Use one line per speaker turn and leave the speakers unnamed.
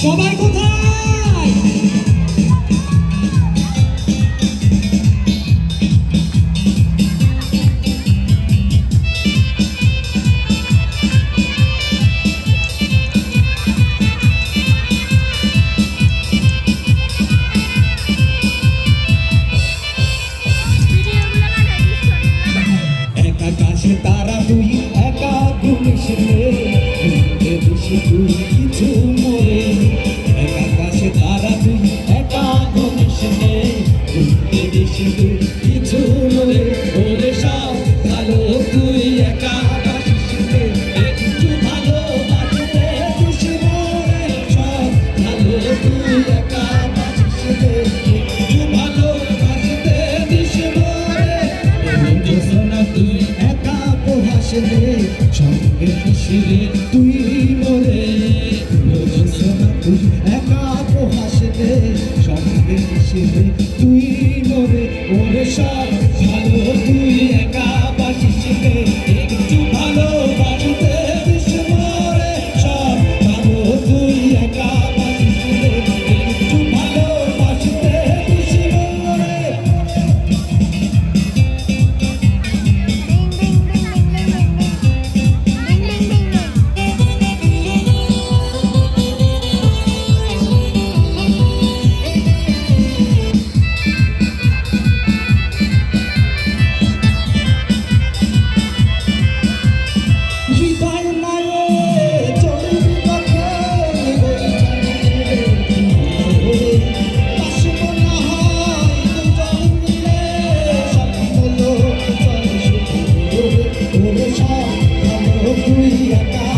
সবাই কোথায় তুই কিছু মরে আকাশে তারা তুই একা ঘনিষ্ঠ আসে রে সঙ্গে রে তুই মরে। তুই একা তো হাসে রে সঙ্গে মিশে তুই মরে। ওরে সব তুই একা